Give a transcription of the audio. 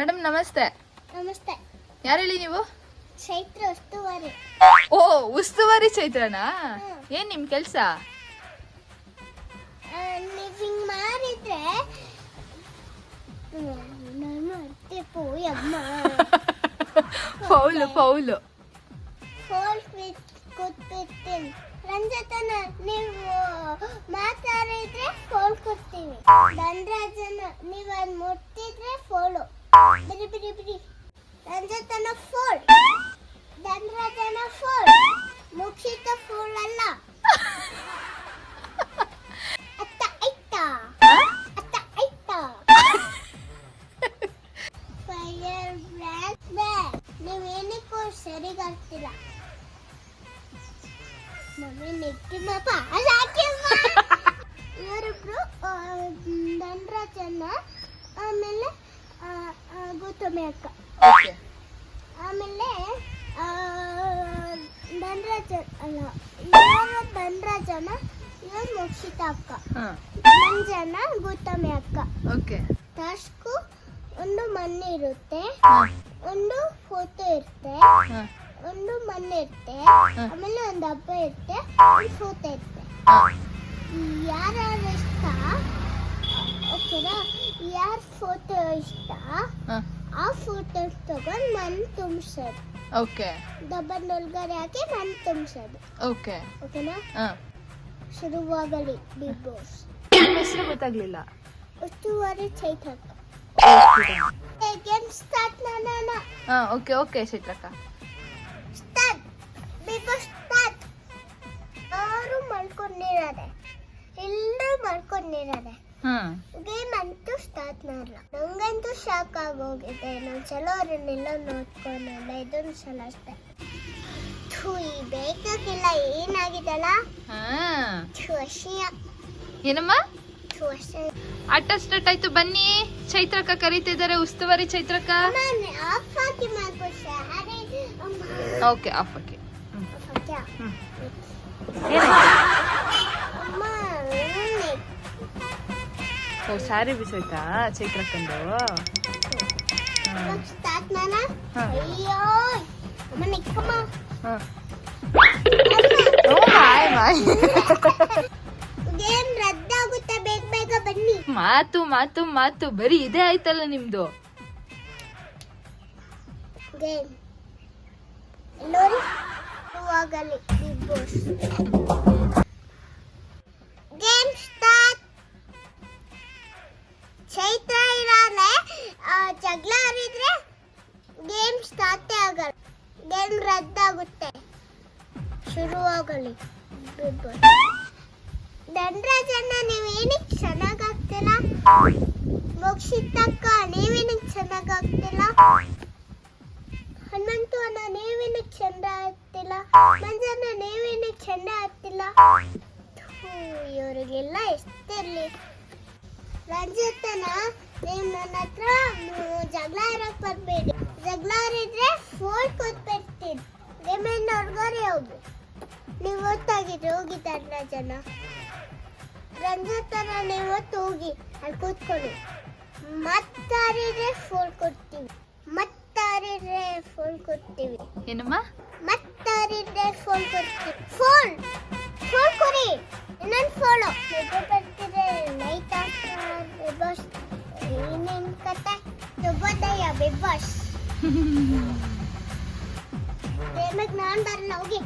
Madam ನಮಸ್ತೆ. ನಮಸ್ತೆ. ಯಾರು ಹೇಳಿ ನೀವು? ಚೈತ್ರ ಉಸ್ತುವಾರಿ. ಓ ಉಸ್ತುವಾರಿ ಚೈತ್ರನಾ? ಏನ್ ನಿಮ್ ಕೆಲ್ಸ? ನೀವು ಹಿಂಗ್ ಮಾಡಿದ್ರೆ ನಾನು ಮಾಡ್ತೆ ಪೋಯಮ್ಮ. Paul foul. ಫೋಲ್ ಕೂತ್ಬಿಡ್ತೀನಿ ರಂಜತನ ನೀವು ಮಾತಾಡಿದ್ರೆ ಫೋಲ್ ಕೊಡ್ತೀವಿ ಧನರಾಜನ ನೀವು ಅದ್ ಮುಟ್ಟಿದ್ರೆ ಫೋಲು ಬಿಡಿ ಬಿಡಿ ಬಿಡಿ. ರಂಜತನ ಫೋಲ್ ದಂದ್ರಜನ ಫೋಲ್ ಮುಕ್ಷಿತ ಫೋಲ್ ಅಲ್ಲ. ಅತ್ತ ಅತ್ತ ಫೈರ್ ಬ್ಲ್ಯಾಕ್ ಬ್ಯಾಗ್ ನೀವೇನಕ್ಕೂ ಸರಿಗಾಗ್ತಿಲ್ಲ ಮಮ್ಮಿ ಹಾಕಿಮ್ಮ ಇವರಿಬ್ರು ಧನರಾಜನ್ನ ಆಮೇಲೆ ಗೌತಮಿ ಅಕ್ಕ. ಓಕೆ ಆಮೇಲೆ ಧನರಾಜ ಅಲ್ಲ ಇವರು ಧನರಾಜನ ಇವರು ಮೋಕ್ಷಿತ ಅಕ್ಕ. ಮಂಜನ ಗೌತಮಿ ಅಕ್ಕ. ಓಕೆ ಟಾಸ್ಕು ಒಂದು ಮಣ್ಣು ಇರುತ್ತೆ. ಒಂದು ಫೋಟೋ ಇರುತ್ತೆ. ಒಂದು ಮಣ್ಣು ಇರುತ್ತೆ. ಆಮೇಲೆ ಒಂದು ಹಬ್ಬ ಇರುತ್ತೆ. ಒಂದು ಫೋಟೋ ಇರುತ್ತೆ. ಯಾರ್ಯಾರ ಇಷ್ಟ? ಓಕೆನಾ? ಯಾರ ಫೋಟೋ ಇಷ್ಟ? ಆ ಫೋಟೋ ತಗೊಂಡು ಮಣ್ಣು ತುಂಬಿಸೋದು. ಓಕೆ ಡಬ್ಬದ ಒಳಗಡೆ ಹಾಕಿ ಮಣ್ಣು ತುಂಬಿಸೋದು. ಓಕೆ ಓಕೆನಾ ಶುರುವಾಗಲಿ ಬಿಗ್ ಬಾಸ್ ಹೆಸರು ಗೊತ್ತಾಗ್ಲಿಲ್ಲ. ಉಸ್ತುವಾರಿ ಚೈತನ್ಯ ಗೇಮ್ ಸ್ಟಾರ್ಟ್ ಮಾಡೋಣ ಹಾ ಓಕೆ ಓಕೆ ಚೈತ್ರಕ್ಕ ಸ್ಟಾರ್ಟ್ ಬಿಗ್ ಬಾಸ್ ಸ್ಟಾರ್ಟ್ ಅವರು ಮಲ್ಕೊಂಡಿದ್ದಾರೆ. ಎಲ್ಲರೂ ಮಲ್ಕೊಂಡಿದ್ದಾರೆ. ಹ್ಮ್ ಗೇಮ್ ಅಂತೂ ಸ್ಟಾರ್ಟ್ ಮಾಡಲ್ಲ ನಂಗಂತೂ ಶಾಕ್ ಆಗೋಗಿದೆ. ನಾನು ಚಲೋ ಅವ್ರನ್ನೆಲ್ಲ ನೋಡ್ಕೊಂಡಲ್ಲ ಇದೊಂದು ಸಲ ಅಷ್ಟೇ. ಥೂ ಈ ಬೇಕಾಗಿಲ್ಲ ಏನಾಗಿದಲ್ಲ? ಹಾ. ಅಶಿಯ. ಏನಮ್ಮ? ಥೂ ಆಟ ಸ್ಟಾರ್ಟ್ ಆಯ್ತು ಬನ್ನಿ. ಚೈತ್ರಕ್ಕ ಕರೀತಿದ್ದಾರೆ ಉಸ್ತುವಾರಿ ಚೈತ್ರಕ್ಕ. ಓಕೆ ಆಫ್ ಹಾಕಿ ಅರೆ ಓಕೆ ಆಫ್ ಓಕೆ ಆಫ್ ಬೇಗ ಬೇಗ ಬನ್ನಿ. ಮಾತು ಮಾತು ಮಾತು. ಬರೀ ಇದೇ ಆಯ್ತಲ್ಲ ನಿಮ್ದು. ಗೇಮ್ ಗೇಮ್ ಸ್ಟಾರ್ಟೇ ಆಗಲ್ಲ. ಗೇಮ್ ರದ್ದಾಗುತ್ತೆ. ಶುರುವಾಗಲಿ. ಬಿಗ್ ನೀವೇನಕ್ಕೆ ಚೆನ್ನಾಗಾಗ್ತಿಲ್ಲ? ಮೋಕ್ಷಿತಕ್ಕ ನೀವೇನಕ್ಕೆ ಚೆನ್ನಾಗಾಗ್ತಿಲ್ಲ? ಹನುಮಂತು ಅಣ್ಣ ನೀವೇನಕ್ಕೆ ಚಂದ ಆಗ್ತಿಲ್ಲ ಮಂಜಣ್ಣ ನೀವೇನಕ್ಕೆ ಚಂದ ಆಗ್ತಿಲ್ಲ ಇವರಿಗೆಲ್ಲ ಎಷ್ಟಿರಲಿ ರಂಜಿತನ ನೀವು ನನ್ನ ಹತ್ರ ಜಗಳ ಇರಕ್ಕೆ ಬರ್ಬೇಡಿ. ಜಗಳ ಆಡಿದ್ರೆ ಫೋನ್ ಕೊಟ್ಬಿಡ್ತೀನಿ. ನಿಮ್ಮಿಂದ ಹೊರ್ಗಡೆ ಹೋಗಿ ನೀವು ಹೊತ್ತಾಗಿದ್ರೆ ಹೋಗಿ ರಂಧ್ರ ಥರ ನೀವು ಹೊತ್ತು ಹೋಗಿ ಅಲ್ಲಿ ಕೂತ್ಕೊಳ್ಳಿ. ಮತ್ತಾರಿದ್ರೆ ಫೋನ್ ಕೊಡ್ತೀವಿ. ಮತ್ತಾರಿದ್ರೆ ಫೋನ್ ಕೊಡ್ತೀವಿ. ಏನಮ್ಮ? ಮತ್ತಾರಿದ್ರೆ ಫೋನ್ ಕೊಡ್ತೀವಿ. ಫೋನ್ ಫೋನ್ ಕೊಡಿ. ಇನ್ನೊಂದು ಫೋನು ನಿದ್ದೆ ಬರ್ತಿದೆ ನೈಟ್ ಆಗ್ತಾ ಏನೇನು ಕತೆ? ಬಿಬಾಸ್ ಪ್ರೇಮಕ್ಕೆ ನಾನು ಬರಲ್ಲ ಹೋಗಿ